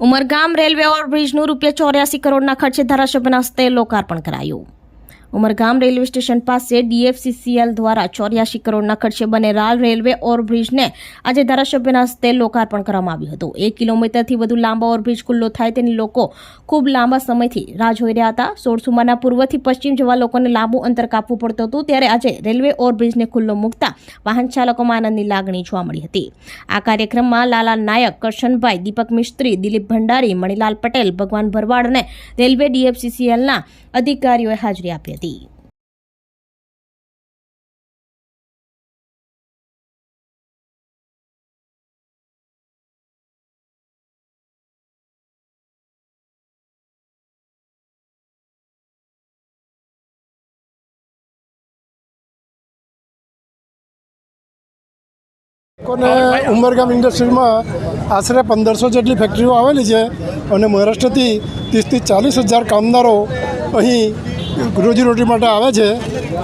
Umargam railway ઓવરબ્રિજનું રૂપિયા ચોર્યાસી કરોડના ખર્ચે ધારાસભ્યના હસ્તે લોકાર્પણ કરાયું. ઉમરગામ રેલવે સ્ટેશન પાસે ડીએફસીસીએલ દ્વારા ચોર્યાસી કરોડના ખર્ચે બનેલા રેલવે ઓવરબ્રિજને આજે ધારાસભ્યના હસ્તે લોકાર્પણ કરવામાં આવ્યું હતું. એક કિલોમીટરથી વધુ લાંબા ઓવરબ્રિજ ખુલ્લો થાય તેની લોકો ખૂબ લાંબા સમયથી રાહ જોઈ રહ્યા હતા. સોળસુમાના પૂર્વથી પશ્ચિમ જવા લોકોને લાંબુ અંતર કાપવું પડતું હતું. ત્યારે આજે રેલવે ઓવરબ્રિજને ખુલ્લો મૂકતા વાહન ચાલકોમાં આનંદની લાગણી જોવા મળી હતી. આ કાર્યક્રમમાં લાલા નાયક, કરશનભાઈ, દીપક મિસ્ત્રી, દિલીપ ભંડારી, મણિલાલ પટેલ, ભગવાન ભરવાડ અને રેલવે ડીએફસીસીએલના અધિકારીઓએ હાજરી આપી હતી. લોકોને ઉમરગામ ઇન્ડસ્ટ્રીમાં આશરે પંદરસો જેટલી ફેક્ટરીઓ આવેલી છે અને મહારાષ્ટ્રથી ત્રીસથી ચાલીસ હજાર કામદારો અહીં રોજીરોટી માટે આવે છે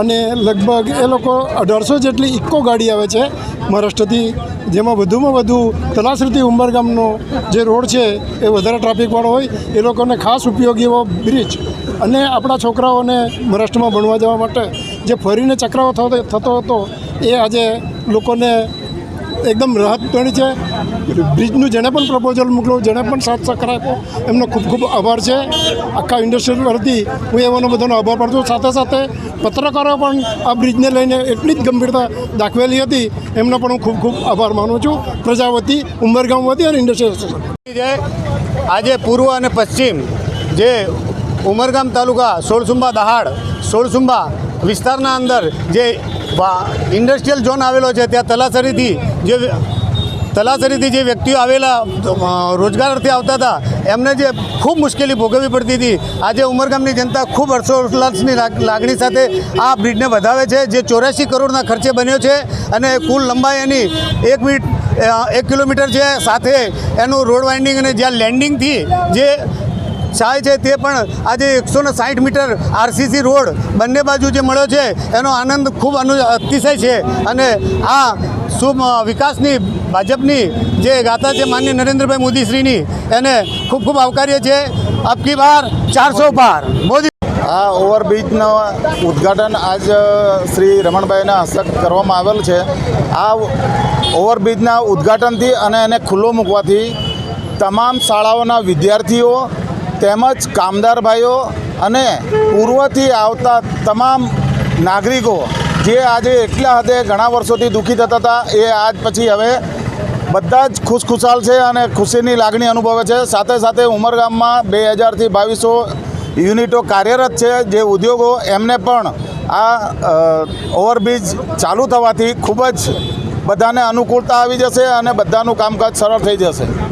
અને લગભગ એ લોકો અઢારસો જેટલી ઇકો ગાડી આવે છે મહારાષ્ટ્રથી, જેમાં વધુમાં વધુ તલાસરીથી ઉંબરગામનો જે રોડ છે એ વધારે ટ્રાફિકવાળો હોય, એ લોકોને ખાસ ઉપયોગી એવો બ્રિજ અને આપણા છોકરાઓને મહારાષ્ટ્રમાં ભણવા જવા માટે જે ફરીને ચક્રાવો થતો થતો હતો, એ આજે લોકોને એકદમ રાહત મળી છે. બ્રિજનું જેણે પણ પ્રપોઝલ મોકલ્યું, જેણે પણ સાથ સહકાર આપ્યો એમનો ખૂબ ખૂબ આભાર છે. આખા ઇન્ડસ્ટ્રી વતી હું એવાનો બધાનો આભાર પાડું સાથે સાથે પત્રકારો પણ આ બ્રિજને લઈને એટલી જ ગંભીરતા દાખવેલી હતી. એમનો પણ હું ખૂબ ખૂબ આભાર માનું છું. પ્રજા વતી ઉંબરગામ વતી અને ઇન્ડસ્ટ્રી એસોસિએશન છે આજે પૂર્વ અને પશ્ચિમ જે ઉમરગામ તાલુકા સોળસુંબા દહાડ, સોળસુંબા વિસ્તારના અંદર જે ઇન્ડસ્ટ્રીયલ ઝોન આવેલો છે, ત્યાં તલાસરીથી જે તલાસરીથી જે વ્યક્તિઓ આવેલા રોજગારથી આવતા હતા, એમને જે ખૂબ મુશ્કેલી ભોગવવી પડતી હતી. આજે ઉમરગામની જનતા ખૂબ હર્ષોલ્લાસની લાગ- લાગણી સાથે આ બ્રિજને વધાવે છે, જે ચોર્યાસી કરોડના ખર્ચે બન્યો છે અને કુલ લંબાઈ એની એક મિનિટ એક કિલોમીટર છે. સાથે એનું રોડ વાઇન્ડિંગ અને જ્યાં લેન્ડિંગથી જે સહાય છે તે પણ આજે એકસો ને સાઠ મીટર આરસીસી રોડ બંને બાજુ જે મળ્યો છે, એનો આનંદ ખૂબ અનુ, અતિશય છે. અને આ શુભ વિકાસની ભાજપની જે ગાથા છે માન્ય નરેન્દ્રભાઈ મોદીશ્રીની, એને ખૂબ ખૂબ આવકાર્ય છે અબકી બાર ચારસો પાર. મોદી આ ઓવરબ્રિજનું ઉદ્ઘાટન આજ શ્રી રમણભાઈના હસ્તક કરવામાં આવેલ છે. આ ઓવરબ્રિજના ઉદ્ઘાટનથી અને એને ખુલ્લો મૂકવાથી તમામ શાળાઓના વિદ્યાર્થીઓ તેમજ કામદાર ભાઈઓ અને પૂર્વથી આવતા તમામ નાગરિકો જે આજે એટલા હદે ઘણા વર્ષોથી દુઃખી થતા હતા, એ આજ પછી હવે બધા જ ખુશખુશાલ છે અને ખુશીની લાગણી અનુભવે છે. સાથે સાથે ઉમરગામમાં બે હજારથી બાવીસો યુનિટો કાર્યરત છે જે ઉદ્યોગો એમને પણ આ ઓવરબ્રિજ ચાલુ થવાથી ખૂબ જ બધાને અનુકૂળતા આવી જશે અને બધાનું કામકાજ સરળ થઈ જશે.